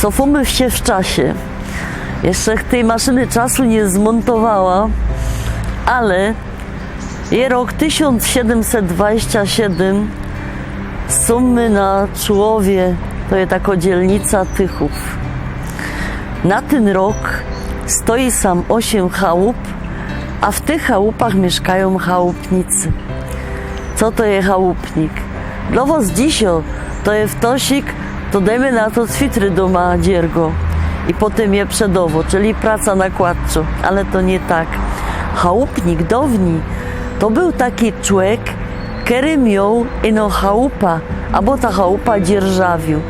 Cofamy się w czasie. Jeszcze tej maszyny czasu nie zmontowała, ale rok 1727 są my na Czułowie, to jest taka dzielnica Tychów. Na ten rok stoi sam osiem chałup, a w tych chałupach mieszkają chałupnicy. Co to jest chałupnik? Dla was dzisio to jest wtosik, to dajmy na to cwitry doma dziergo i potem je przedowo, czyli praca nakładczo, ale to nie tak. Chałupnik dawni to był taki człowiek, który miał ino chałupa, albo ta chałupa dzierżawił.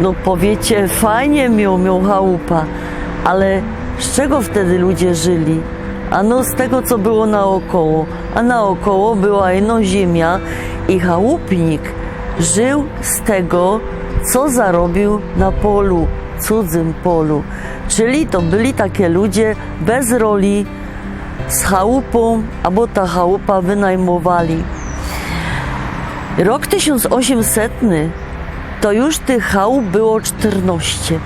No powiecie, fajnie miał, miał chałupa, ale z czego wtedy ludzie żyli? Ano z tego, co było naokoło. A naokoło była ino ziemia i chałupnik żył z tego, co zarobił na polu, cudzym polu. Czyli to byli takie ludzie bez roli, z chałupą, albo ta chałupa wynajmowali. Rok 1800 to już tych chałup było 14.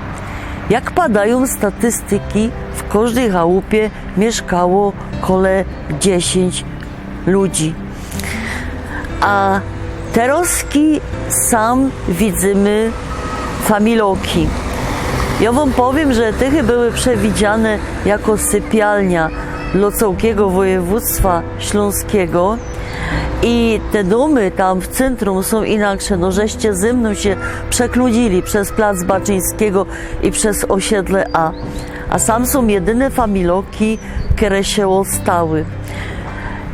Jak padają statystyki, w każdej chałupie mieszkało kole 10 ludzi. A teroski sam widzimy familoki. Ja wam powiem, że tychy były przewidziane jako sypialnia dla całkiego województwa śląskiego i te domy tam w centrum są inaksze. No żeście ze mną się przekludzili przez Plac Baczyńskiego i przez osiedle A. A sam są jedyne familoki, które się ostały.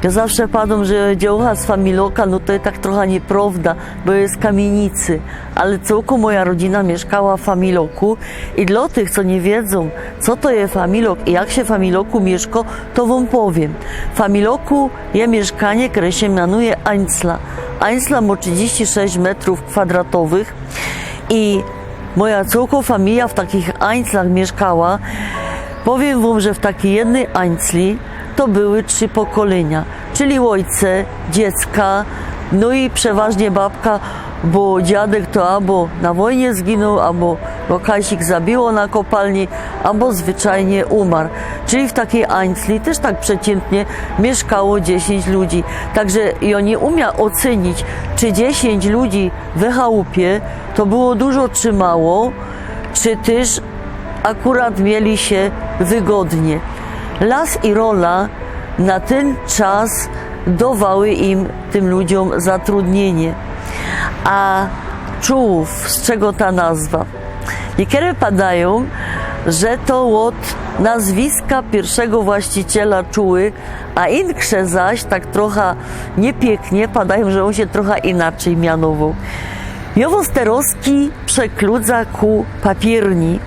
Ja zawsze padam, że działka z familoka, no to jest tak trochę nieprawda, bo jest kamienicy, ale całku moja rodzina mieszkała w familoku i dla tych, co nie wiedzą, co to jest familok i jak się familoku mieszka, to wam powiem. W familoku jest mieszkanie, które się mianuje Einzla. Einzla ma 36 metrów kwadratowych i moja całko familia w takich Einzlach mieszkała. Powiem wam, że w takiej jednej Einzli to były trzy pokolenia, czyli ojce, dziecka, no i przeważnie babka, bo dziadek to albo na wojnie zginął, albo lokajsik zabiło na kopalni, albo zwyczajnie umarł. Czyli w takiej Einzli też tak przeciętnie mieszkało 10 ludzi. Także ja nie umia ocenić, czy 10 ludzi w chałupie to było dużo czy mało, czy też akurat mieli się wygodnie. Las i rola na ten czas dawały im, tym ludziom, zatrudnienie. A czułów, z czego ta nazwa? Niektóre padają, że to od nazwiska pierwszego właściciela czuły, a inkrze zaś tak trochę niepięknie padają, że on się trochę inaczej mianował. Jowosterowski przekludza ku papierni,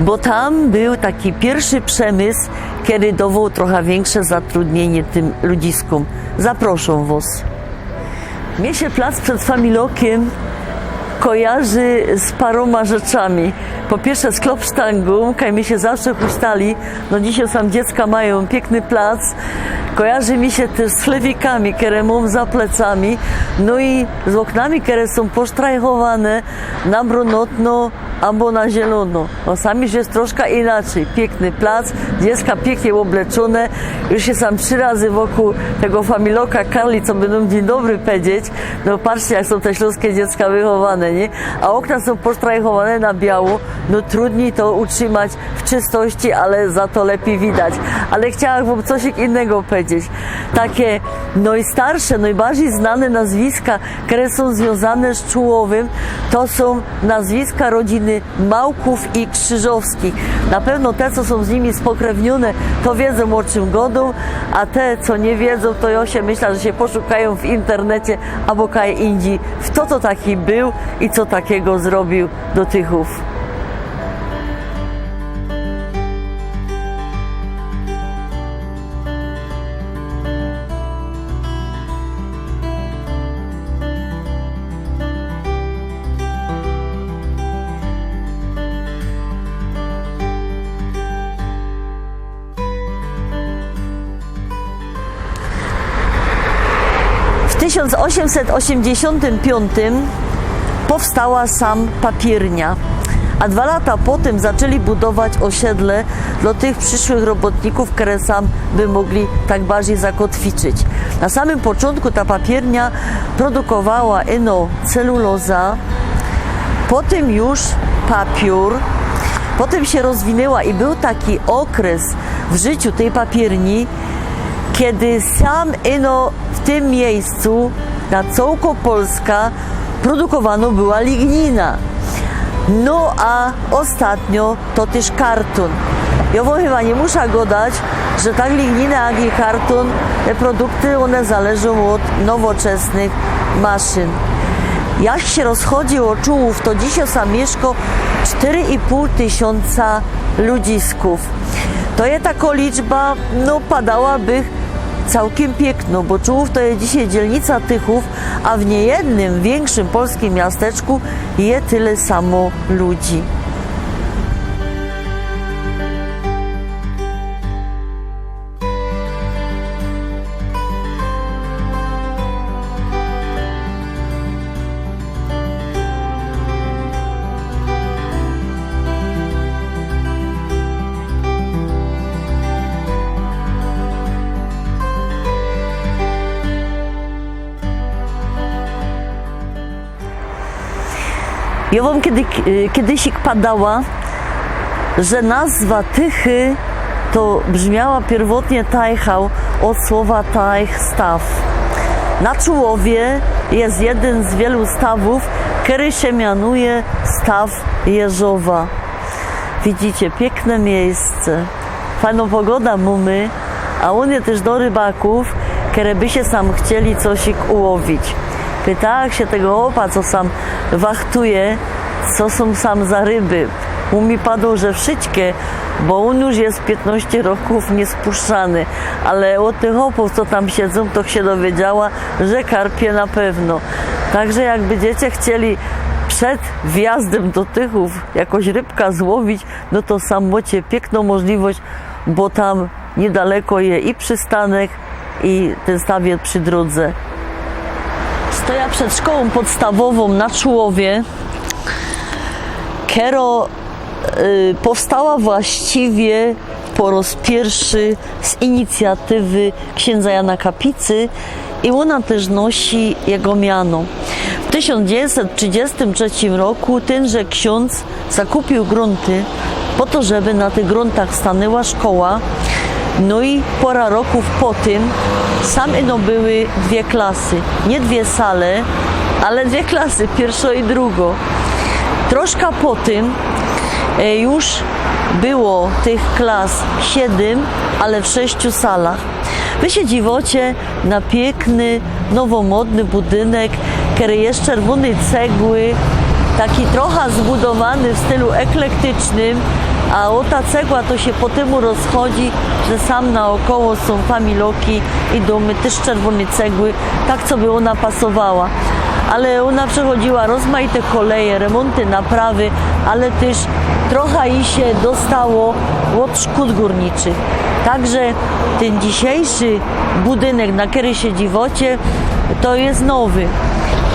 bo tam był taki pierwszy przemysł, kiedy dawał trochę większe zatrudnienie tym ludziskom. Zaproszę was. Mnie się plac przed Familokiem kojarzy z paroma rzeczami. Po pierwsze z klopsztangą, kaj mi się zawsze huśtali, no dzisiaj sam dziecka mają piękny plac. Kojarzy mi się też z chlewikami, które mam za plecami, no i z oknami, które są posztrajchowane na brunotno albo na zielono. No sami jest troszkę inaczej. Piękny plac, dziecka pięknie obleczone. Już się sam trzy razy wokół tego familoka Karli, co będą dzień dobry powiedzieć. No patrzcie, jak są te śląskie dziecka wychowane, nie? A okna są posztrajchowane na biało. No trudniej to utrzymać w czystości, ale za to lepiej widać. Ale chciałam wam coś innego powiedzieć. Takie najstarsze, najbardziej znane nazwiska, które są związane z Czułowym, to są nazwiska rodziny Małków i Krzyżowskich. Na pewno te, co są z nimi spokrewnione, to wiedzą o czym godą, a te, co nie wiedzą, to ja się myślę, że się poszukają w internecie albo kaj indziej, w to, to taki był i co takiego zrobił do Tychów. 1885 powstała sam papiernia, a dwa lata potem zaczęli budować osiedle dla tych przyszłych robotników, które sam by mogli tak bardziej zakotwiczyć. Na samym początku ta papiernia produkowała ino celuloza, potem już papier, potem się rozwinęła i był taki okres w życiu tej papierni, kiedy sam ino w tym miejscu na całko Polska produkowano była lignina. No a ostatnio to też karton. Ja wam chyba nie muszę go dać, że tak lignina jak i karton, te produkty one zależą od nowoczesnych maszyn. Jak się rozchodzi o czułów, to dzisiaj sam mieszko 4,5 tysiąca ludzisków. To jest taka liczba, no padałaby całkiem piękno, bo Czułów to jest dzisiaj dzielnica Tychów, a w niejednym większym polskim miasteczku jest tyle samo ludzi. Ja wam kiedy, kiedyś padała, że nazwa Tychy to brzmiała pierwotnie tajchał od słowa tajch staw. Na Czułowie jest jeden z wielu stawów, który się mianuje staw Jeżowa. Widzicie, piękne miejsce, fajną pogoda mamy, a unie też do rybaków, które by się sam chcieli coś ułowić. Pytałam się tego opa, co sam wachtuje, co są sam za ryby. U mi padło, że wszystkie, bo on już jest 15 roków niespuszczany, ale od tych opów, co tam siedzą, to się dowiedziała, że karpie na pewno. Także jakby dziecię chcieli przed wjazdem do Tychów jakoś rybka złowić, no to sam macie piękną możliwość, bo tam niedaleko je i przystanek, i ten stawiec przy drodze. Stoję przed szkołą podstawową na Czułowie. Kero y, powstała właściwie po raz pierwszy z inicjatywy księdza Jana Kapicy i ona też nosi jego miano. W 1933 roku tenże ksiądz zakupił grunty po to, żeby na tych gruntach stanęła szkoła. No i pora roków po tym sam ino były dwie klasy, nie dwie sale, ale dwie klasy, pierwszo i drugo. Troszkę po tym e, już było tych klas siedem, ale w sześciu salach. Wy się dziwocie na piękny, nowomodny budynek, który jest czerwonej cegły, taki trochę zbudowany w stylu eklektycznym, a o ta cegła to się po temu rozchodzi, że sam naokoło są familoki i domy też z czerwonej cegły, tak co by ona pasowała. Ale ona przechodziła rozmaite koleje, remonty, naprawy, ale też trochę jej się dostało od szkód górniczych. Także ten dzisiejszy budynek, na który się dziwocie, to jest nowy.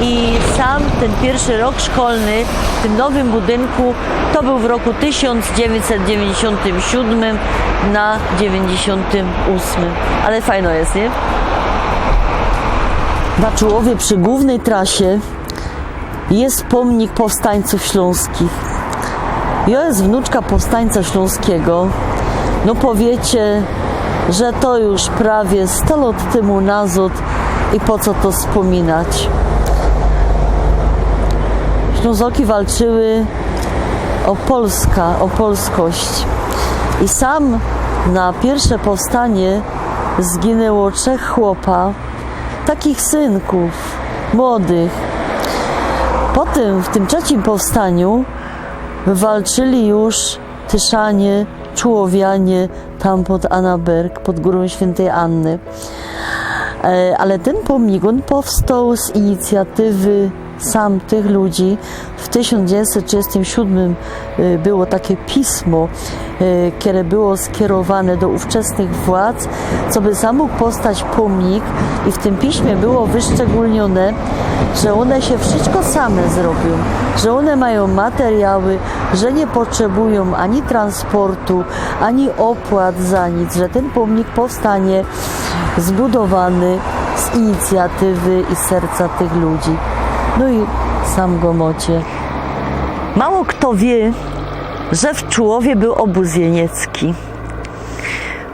I sam ten pierwszy rok szkolny w tym nowym budynku to był w roku 1997 na 98. Ale fajno jest, nie? W Baczułowie przy głównej trasie jest pomnik powstańców śląskich. Ja jest wnuczka powstańca śląskiego. No powiecie, że to już prawie 100 lat temu nazad i po co to wspominać. Ślązoki walczyły o Polska, o polskość. I sam na pierwsze powstanie zginęło trzech chłopa, takich synków, młodych. Potem w tym trzecim powstaniu walczyli już Tyszanie, Czułowianie, tam pod Anaberg, pod górą świętej Anny. E, Ale ten pomnik, on powstał z inicjatywy sam tych ludzi. W 1937 y, było takie pismo, y, które było skierowane do ówczesnych władz, co by sam mógł postać pomnik i w tym piśmie było wyszczególnione, że one się wszystko same zrobią, że one mają materiały, że nie potrzebują ani transportu, ani opłat za nic, że ten pomnik powstanie zbudowany z inicjatywy i serca tych ludzi. No i sam Gomocie. Mało kto wie, że w Czułowie był obóz jeniecki.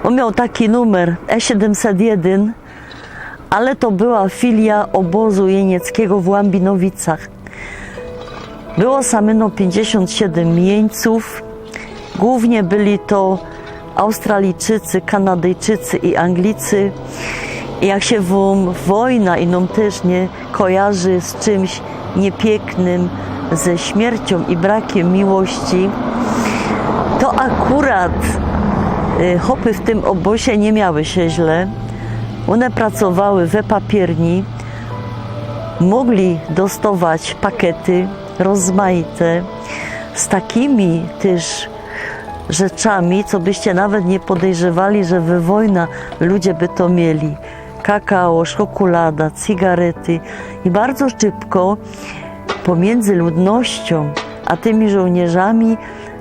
On miał taki numer E701, ale to była filia obozu jenieckiego w Łambinowicach. Było samyno 57 jeńców. Głównie byli to Australijczycy, Kanadyjczycy i Anglicy. Jak się wam wojna i nam też nie kojarzy z czymś niepięknym, ze śmiercią i brakiem miłości, to akurat y, hopy w tym obozie nie miały się źle. One pracowały we papierni, mogli dostawać pakiety rozmaite z takimi też rzeczami, co byście nawet nie podejrzewali, że we wojna ludzie by to mieli. Kakao, czekolada, cygarety i bardzo szybko pomiędzy ludnością a tymi żołnierzami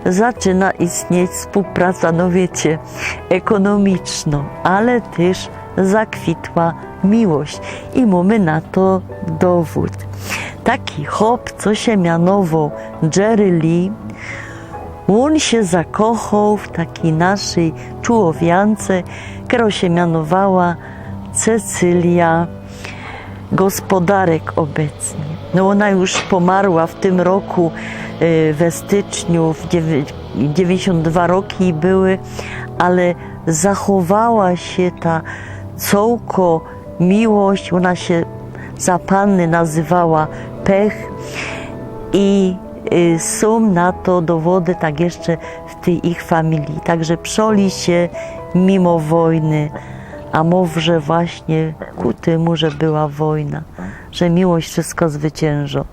zaczyna istnieć współpraca, no wiecie, ekonomiczna, ale też zakwitła miłość i mamy na to dowód. Taki hop, co się mianował Jerry Lee, on się zakochał w takiej naszej czułowiance, która się mianowała Cecylia Gospodarek obecnie. No ona już pomarła w tym roku y, we styczniu, w dziewię- 92 roki były, ale zachowała się ta cołko miłość, ona się za panny nazywała Pech i y, są na to dowody tak jeszcze w tej ich familii. Także przoli się mimo wojny, a może właśnie ku temu, że była wojna, że miłość wszystko zwycięża.